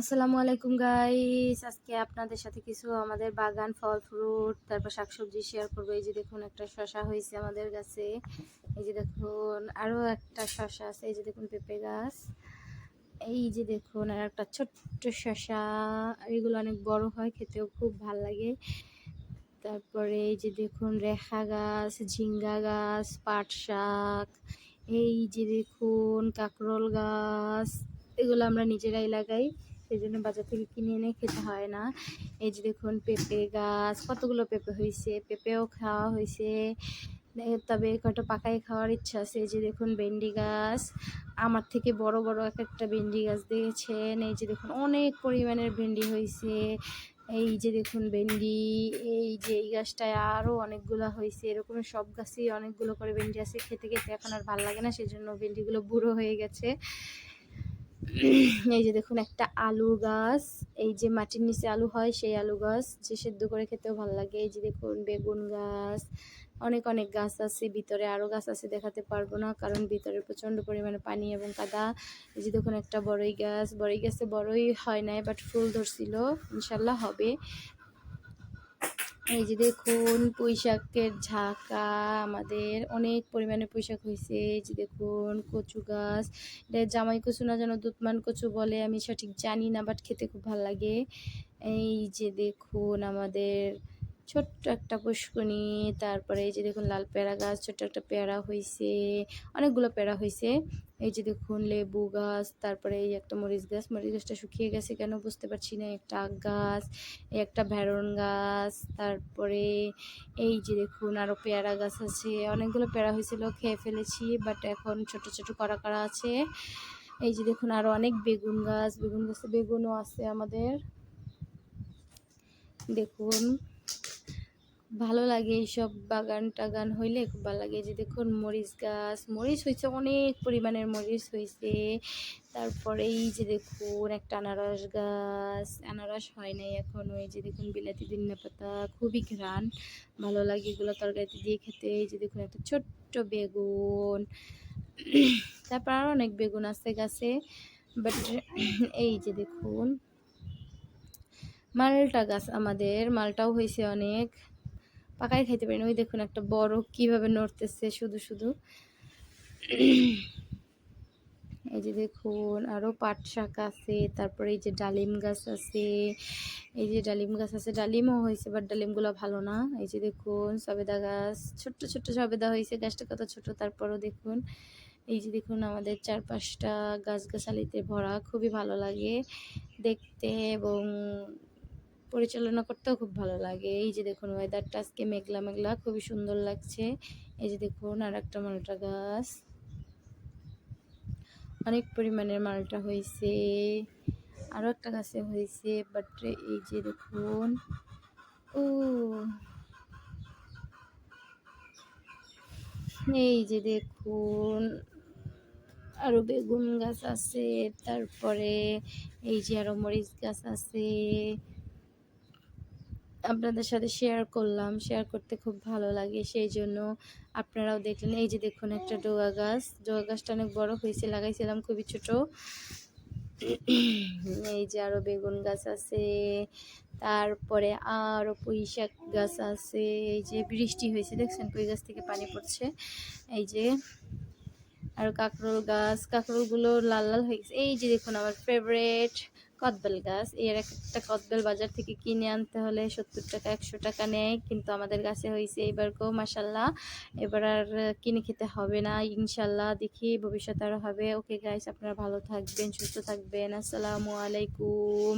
আসসালামু আলাইকুম গাইস আজকে আপনাদের সাথে কিছু আমাদের বাগান, ফল ফ্রুট তারপর শাকসবজি শেয়ার করব। এই যে দেখুন, একটা শশা হয়েছে আমাদের গাছে এই যে দেখুন আরও একটা শশা আছে। এই যে দেখুন, পেঁপে গাছ। এই যে দেখুন, আর একটা ছোট্ট শশা এগুলো অনেক বড় হয়, খেতেও খুব ভালো লাগে। তারপরে এই যে দেখুন, রেখা গাছ, ঝিঙ্গা গাছ, পাট শাক। এই যে দেখুন, কাকরোল গাছ। এগুলো আমরা নিজেরাই লাগাই। সেই জন্য বাজার থেকে কিনে এনে খেতে হয় না। এই যে দেখুন পেঁপে গাছ, কতগুলো পেঁপে হয়েছে পেঁপেও খাওয়া হয়েছে তবে কটা পাকাই খাওয়ার ইচ্ছা আছে? এই যে দেখুন ভেন্ডি গাছ, আমার থেকে বড় বড় এক একটা ভেন্ডি গাছ দিয়েছেন এই যে দেখুন অনেক পরিমাণের ভেন্ডি হয়েছে এই যে দেখুন ভেন্ডি, এই যে এই গাছটায় আরও অনেকগুলো হয়েছে এরকম সব গাছেই অনেকগুলো করে ভেন্ডি আছে। খেতে খেতে এখন আর ভালো লাগে না সেই জন্য ভেন্ডিগুলো বুড়ো হয়ে গেছে। এই যে দেখুন, একটা আলু গাছ। এই যে মাটির নিচে আলু হয়, সেই আলু গাছ যে সেদ্ধ করে খেতেও ভালো লাগে। এই যে দেখুন, বেগুন গাছ, অনেক অনেক গাছ আছে। ভিতরে আরও গাছ আছে, দেখাতে পারব না, কারণ ভিতরে প্রচণ্ড পরিমাণে পানি এবং কাদা। এই যে দেখুন, একটা বড়ই গাছ। বড়ই গাছে বড়ই হয় নাই বাট ফুল ধরছিল। ইনশাল্লাহ হবে। এই যে দেখুন, পুঁইশাকের ঝাঁকা, আমাদের অনেক পরিমাণে পুঁইশাক হয়েছে এই যে দেখুন, কচু গাছ। এটা জামাই কচু না যেন দুধমান কচু বলে আমি সঠিক জানি না বাট খেতে খুব ভালো লাগে। এই যে দেখুন, আমাদের ছোট্ট একটা পুষ্কনি তারপরে এই যে দেখুন, লাল পেয়ারা গাছ, ছোট্ট একটা পেয়ারা হয়েছে অনেকগুলো পেয়ারা হয়েছে এই যে দেখুন, লেবু গাছ, তারপরে এই একটা মরিচ গাছ, মরিচ গাছটা শুকিয়ে গেছে কেন বুঝতে পারছি না, একটা আখ গাছ, এই একটা ভ্যারন গাছ, তারপরে এই যে দেখুন আরও পেয়ারা গাছ আছে। অনেকগুলো পেয়ারা হয়েছিল, খেয়ে ফেলেছি বাট এখন ছোট ছোট করা করা আছে। এই যে দেখুন আরও অনেক বেগুন গাছ, বেগুন গাছে বেগুনও আছে আমাদের। দেখুন ভালো লাগে এইসব বাগান টাগান হইলে খুব ভালো লাগে। যে দেখুন মরিচ গাছ, মরিচ হয়েছে অনেক পরিমাণের মরিচ হয়েছে তারপরে এই যে দেখুন একটা আনারস গাছ, আনারস হয় নাই এখন। ওই যে দেখুন বিলাতি দিন্না পাতা, খুবই ঘ্রাণ। ভালো লাগে এগুলো তরকারিতে দিয়ে খেতে। এই যে দেখুন একটা ছোট্ট বেগুন। তারপর আরও অনেক বেগুন আছে গাছে। বাট এই যে দেখুন মালটা গাছ আমাদের, মালটাও হয়েছে অনেক। পাকাই খাইতে পারি না। ওই দেখুন একটা বড় কীভাবে নড়তেছে শুধু শুধু। এই যে দেখুন আরও পাট শাক আছে, তারপরে এই যে ডালিম গাছ আছে, এই যে ডালিম গাছ আছে, ডালিমও হয়েছে বাট ডালিমগুলো ভালো না। এই যে দেখুন, সবেদা গাছ, ছোট্ট ছোট্ট সবেদা হয়েছে, গাছটা কত ছোট, তারপরও দেখুন। এই যে দেখুন, আমাদের চারপাশটা গাছগাছালিতে ভরা, খুবই ভালো লাগে দেখতে এবং পরিচালনা করতেও খুব ভালো লাগে। এই যে দেখুন ওয়েদারটা আজকে মেঘলা মেঘলা, খুবই সুন্দর লাগছে। এই যে দেখুন আর একটা মালটা গাছ। অনেক পরিমাণের মালটা হয়েছে। আরও একটা গাছে হয়েছে বাট এই যে দেখুন ও এই যে দেখুন আরও বেগুন গাছ আছে, তারপরে এই যে আরও মরিচ গাছ আছে। আপনাদের সাথে শেয়ার করলাম শেয়ার করতে খুব ভালো লাগে। সেই জন্য আপনারাও দেখলেন, এই যে দেখুন একটা ডোয়া গাছ। ডোয়া গাছটা অনেক বড় হয়েছে, লাগাইছিলাম খুবই ছোট। এই যে আরও বেগুন গাছ আছে, তারপরে আরও পুঁই শাক গাছ আছে। এই যে বৃষ্টি হয়েছে, দেখছেন পুঁই গাছ থেকে পানি পড়ছে। এই যে আর কাঁকরোল গাছ, কাঁকরোলগুলো লাল লাল হয়ে গেছে। এই যে দেখুন আমার ফেভারেট কদবেল গাছ। এর একটা কদবেল বাজার থেকে কিনে আনতে হলে সত্তর টাকা, একশো টাকা নেয়, কিন্তু আমাদের গাছে হয়েছে এবার গো মাসাল্লাহ এবার আর কিনে খেতে হবে না, ইনশাল্লাহ। দেখি ভবিষ্যতে আরও হবে। ওকে গাইস আপনারা ভালো থাকবেন, সুস্থ থাকবেন। আসসালামু আলাইকুম।